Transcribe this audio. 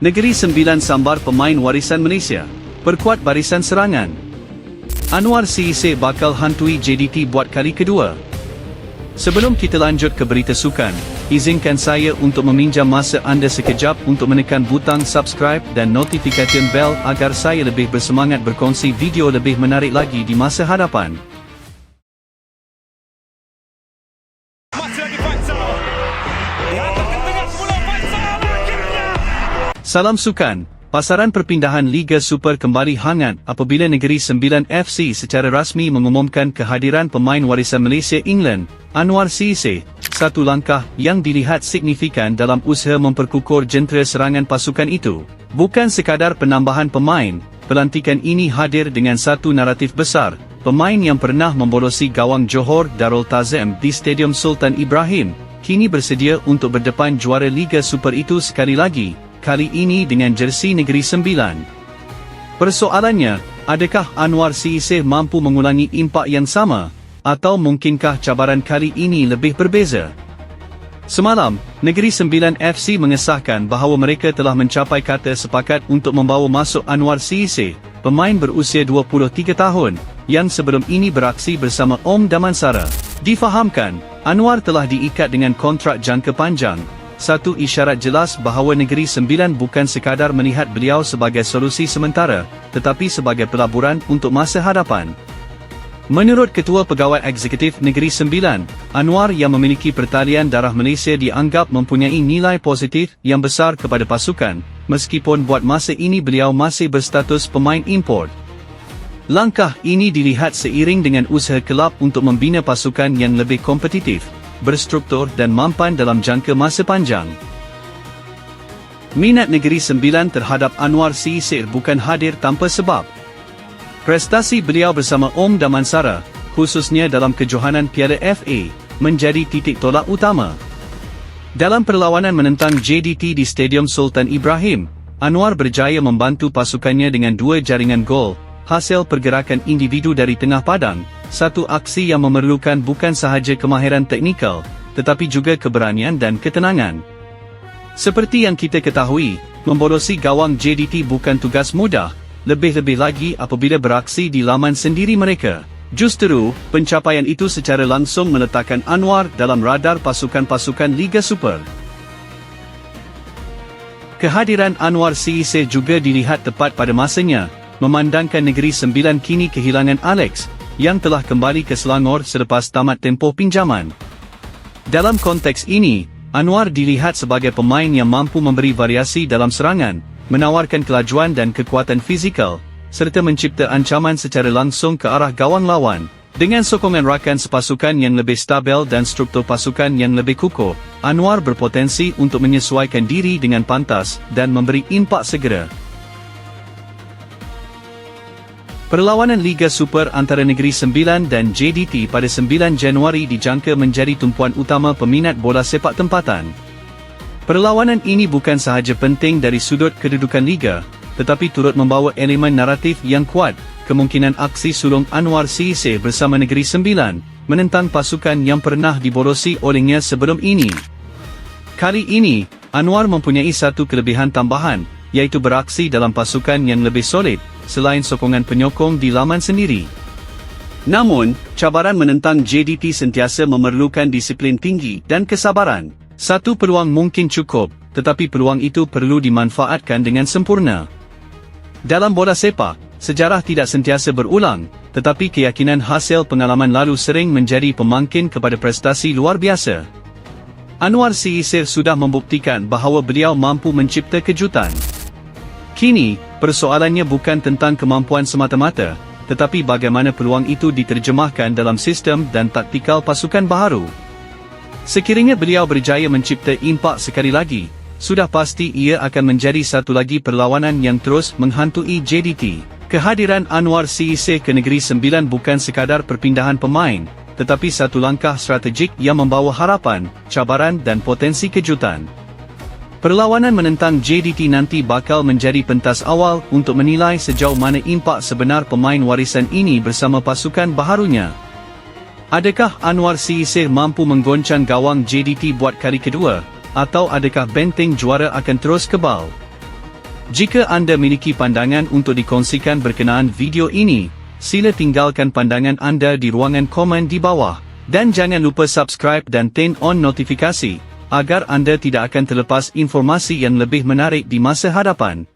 Negeri Sembilan sambar pemain warisan Malaysia. Perkuat barisan serangan. Anwar Sisek bakal hantui JDT buat kali kedua. Sebelum kita lanjut ke berita sukan, izinkan saya untuk meminjam masa anda sekejap untuk menekan butang subscribe dan notification bell agar saya lebih bersemangat berkongsi video lebih menarik lagi di masa hadapan. Salam sukan. Pasaran perpindahan Liga Super kembali hangat apabila Negeri Sembilan FC secara rasmi mengumumkan kehadiran pemain warisan Malaysia England, Anwar Cisse, satu langkah yang dilihat signifikan dalam usaha memperkukur jentera serangan pasukan itu. Bukan sekadar penambahan pemain, pelantikan ini hadir dengan satu naratif besar, pemain yang pernah membolosi gawang Johor Darul Tazim di Stadium Sultan Ibrahim, kini bersedia untuk berdepan juara Liga Super itu sekali lagi, kali ini dengan jersey Negeri Sembilan. Persoalannya, adakah Anwar Siseh mampu mengulangi impak yang sama? Atau mungkinkah cabaran kali ini lebih berbeza? Semalam, Negeri Sembilan FC mengesahkan bahawa mereka telah mencapai kata sepakat untuk membawa masuk Anwar Siseh, pemain berusia 23 tahun, yang sebelum ini beraksi bersama Om Damansara. Difahamkan, Anwar telah diikat dengan kontrak jangka panjang, satu isyarat jelas bahawa Negeri Sembilan bukan sekadar melihat beliau sebagai solusi sementara, tetapi sebagai pelaburan untuk masa hadapan. Menurut Ketua Pegawai Eksekutif Negeri Sembilan, Anwar yang memiliki pertalian darah Malaysia dianggap mempunyai nilai positif yang besar kepada pasukan, meskipun buat masa ini beliau masih berstatus pemain import. Langkah ini dilihat seiring dengan usaha kelab untuk membina pasukan yang lebih kompetitif, berstruktur dan mampan dalam jangka masa panjang. Minat Negeri Sembilan terhadap Anwar Sisir bukan hadir tanpa sebab. Prestasi beliau bersama Om Damansara, khususnya dalam kejohanan Piala FA, menjadi titik tolak utama. Dalam perlawanan menentang JDT di Stadium Sultan Ibrahim, Anwar berjaya membantu pasukannya dengan dua jaringan gol, hasil pergerakan individu dari tengah padang, satu aksi yang memerlukan bukan sahaja kemahiran teknikal, tetapi juga keberanian dan ketenangan. Seperti yang kita ketahui, membolosi gawang JDT bukan tugas mudah, lebih-lebih lagi apabila beraksi di laman sendiri mereka. Justeru, pencapaian itu secara langsung meletakkan Anwar dalam radar pasukan-pasukan Liga Super. Kehadiran Anwar Sise juga dilihat tepat pada masanya, memandangkan Negeri Sembilan kini kehilangan Alex, yang telah kembali ke Selangor selepas tamat tempoh pinjaman. Dalam konteks ini, Anwar dilihat sebagai pemain yang mampu memberi variasi dalam serangan, menawarkan kelajuan dan kekuatan fizikal, serta mencipta ancaman secara langsung ke arah gawang lawan. Dengan sokongan rakan sepasukan yang lebih stabil dan struktur pasukan yang lebih kukuh, Anwar berpotensi untuk menyesuaikan diri dengan pantas dan memberi impak segera. Perlawanan Liga Super antara Negeri Sembilan dan JDT pada 9 Januari dijangka menjadi tumpuan utama peminat bola sepak tempatan. Perlawanan ini bukan sahaja penting dari sudut kedudukan Liga, tetapi turut membawa elemen naratif yang kuat, kemungkinan aksi sulung Anwar Sise bersama Negeri Sembilan, menentang pasukan yang pernah diborosi olehnya sebelum ini. Kali ini, Anwar mempunyai satu kelebihan tambahan, iaitu beraksi dalam pasukan yang lebih solid, selain sokongan penyokong di laman sendiri. Namun, cabaran menentang JDT sentiasa memerlukan disiplin tinggi dan kesabaran. Satu peluang mungkin cukup, tetapi peluang itu perlu dimanfaatkan dengan sempurna. Dalam bola sepak, sejarah tidak sentiasa berulang, tetapi keyakinan hasil pengalaman lalu sering menjadi pemangkin kepada prestasi luar biasa. Anwar Sisir sudah membuktikan bahawa beliau mampu mencipta kejutan. Kini, persoalannya bukan tentang kemampuan semata-mata, tetapi bagaimana peluang itu diterjemahkan dalam sistem dan taktikal pasukan baharu. Sekiranya beliau berjaya mencipta impak sekali lagi, sudah pasti ia akan menjadi satu lagi perlawanan yang terus menghantui JDT. Kehadiran Anwar Sise ke Negeri Sembilan bukan sekadar perpindahan pemain, tetapi satu langkah strategik yang membawa harapan, cabaran dan potensi kejutan. Perlawanan menentang JDT nanti bakal menjadi pentas awal untuk menilai sejauh mana impak sebenar pemain warisan ini bersama pasukan baharunya. Adakah Anwar Siisir mampu menggoncang gawang JDT buat kali kedua, atau adakah benteng juara akan terus kebal? Jika anda memiliki pandangan untuk dikongsikan berkenaan video ini, sila tinggalkan pandangan anda di ruangan komen di bawah. Dan jangan lupa subscribe dan turn on notifikasi agar anda tidak akan terlepas informasi yang lebih menarik di masa hadapan.